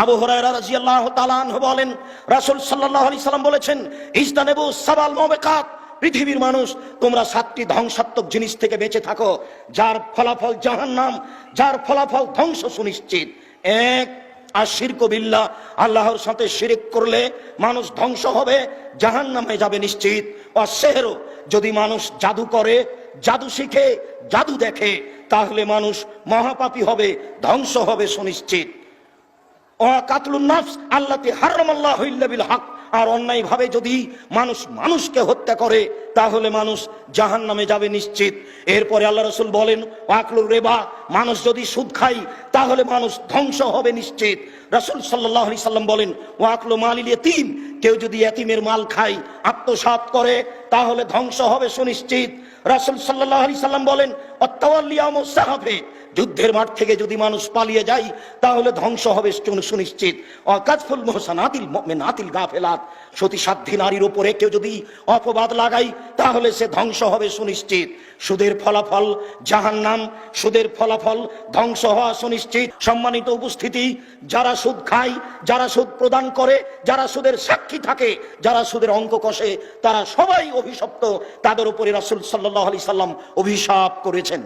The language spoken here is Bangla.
আবু হুরায়রা রাদিয়াল্লাহু বলেন, রাসূল সাল্লাল্লাহু আলাইহি বলেছেন ইজতানেবু সাবাল মুবিকাত, পৃথিবীর মানুষ, তোমরা সাতটি ধ্বংসাত্মক জিনিস থেকে বেঁচে থাকো, যার ফলাফল জাহান্নাম, যার ফলাফল ধ্বংস সুনিশ্চিত। এক, আর শিরক বিল্লাহ, আল্লাহর সাথে শিরিক করলে মানুষ ধ্বংস হবে, জাহান্নামে যাবে নিশ্চিত। আর যদি মানুষ জাদু করে, জাদু শিখে, জাদু দেখে, তাহলে মানুষ মহাপাপী হবে, ধ্বংস হবে সুনিশ্চিত। আর অন্যায় ভাবে যদি মানুষ মানুষকে হত্যা করে, তাহলে মানুষ জাহান নামে যাবে নিশ্চিত। এরপরে আল্লাহ রসুল বলেন, ওয়াকলুর রেবা মানুষ যদি সুদ খাই তাহলে মানুষ ধ্বংস হবে নিশ্চিত। রসুল সাল্লাহ সাল্লাম বলেন, ওয়াকলু মালিল তিন কেউ যদি এতিমের মাল খায়, আত্মসাৎ করে তাহলে ধ্বংস হবে সুনিশ্চিত। রাসুল সাল্লাহ আলি সাল্লাম বলেন, অত্তাওয়াল্লিয়াম যুদ্ধের মাঠ থেকে যদি মানুষ পালিয়ে যায়, তাহলে ধ্বংস হবে সুনিশ্চিত। অকাজফুল নারীর উপরে কেউ যদি অপবাদ লাগাই তাহলে সে ধ্বংস হবে সুনিশ্চিত। সুদের ফলাফল জাহান্নাম। সুদের ফলাফল ধ্বংস হওয়া সুনিশ্চিত। সম্মানিত উপস্থিতি, যারা সুদ খায়, যারা সুদ প্রদান করে, যারা সুদের সাক্ষী থাকে, যারা সুদের অঙ্ক কষে, তারা সবাই অভিশপ্ত তাদের উপরে রাসুল সাল্লাহ আলি সাল্লাম অভিশাপ করেছেন।